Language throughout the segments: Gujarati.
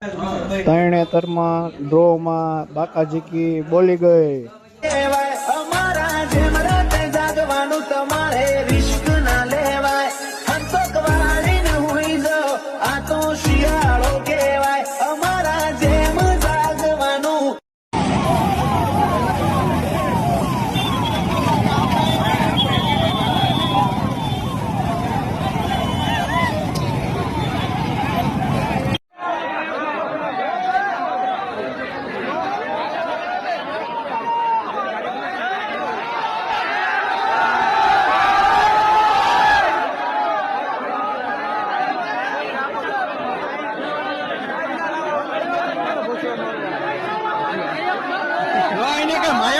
તરણેતરમાં ડ્રોમાં બાકાજીકી બોલી ગઈ.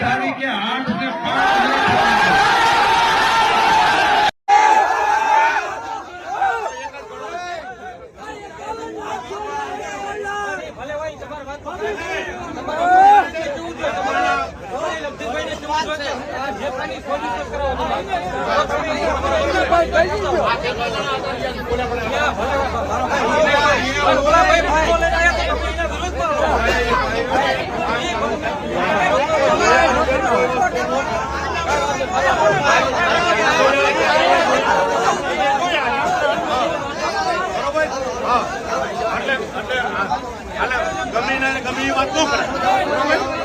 તારીખે આઠ ને પાંચ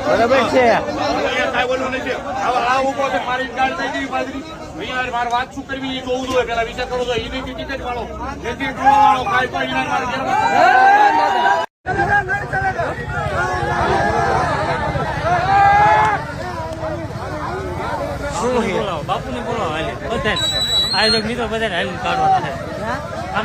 બરાબર છે. મારે વાત શું કરવી એ જોવું જોઈએ. પેલા વિચાર કરવો જોઈએ. એની ટિકિટ વાળો. જેથી જોવા વાળો કાંઈ કોઈ ઇનામ મારે ઘેર બાપુને બોલો હાલે. બધા આયોજક મિત્રો બધા હાલ કાઢવાના છે. આમ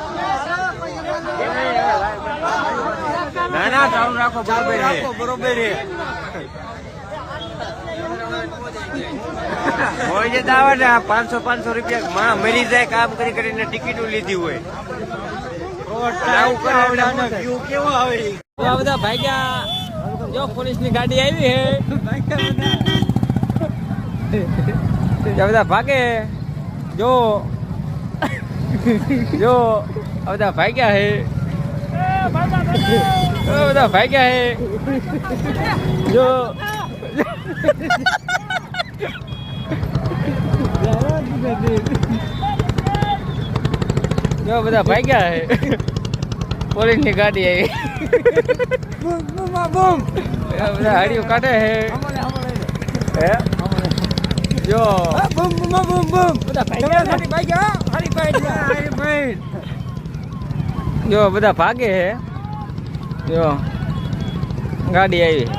ના ના ચાલુ રાખો બરોબર રાખો બરોબર હોય છે દાવા ને પાંચસો પાંચસો રૂપિયા માં મરી જાય કામ કરી કરીને ટિકિટો લીધી હોય. આવું કરે એટલે આનો view કેવો આવે? આ બધા ભાગ્યા. જો પોલીસની ગાડી આવી હે. આ બધા ભાગે. જો. જો આ બધા ભાગ્યા હે. બધા ભાગ્યા હે. જો. જો બધા ભાગ્યા હે. પોલીસની ગાડી આવી. બધા હાડીઓ કાઢે હે. હે? જો. બૂમ બૂમ બૂમ બૂમ. બધા ભાગ્યા. જો બધા ભાગે હે. જો ગાડી આવી.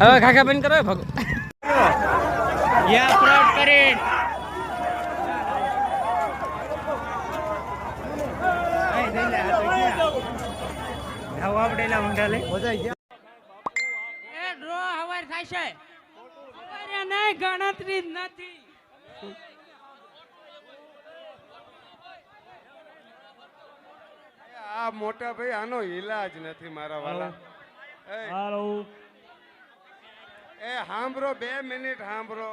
હવે ખાખા બંધ કરો ભાગો. ગણતરી નથી. આ મોટા ભાઈ આનો ઈલાજ નથી મારા વાલા. એ, એ હાંભળો બે મિનિટ હાંભળો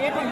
wait, it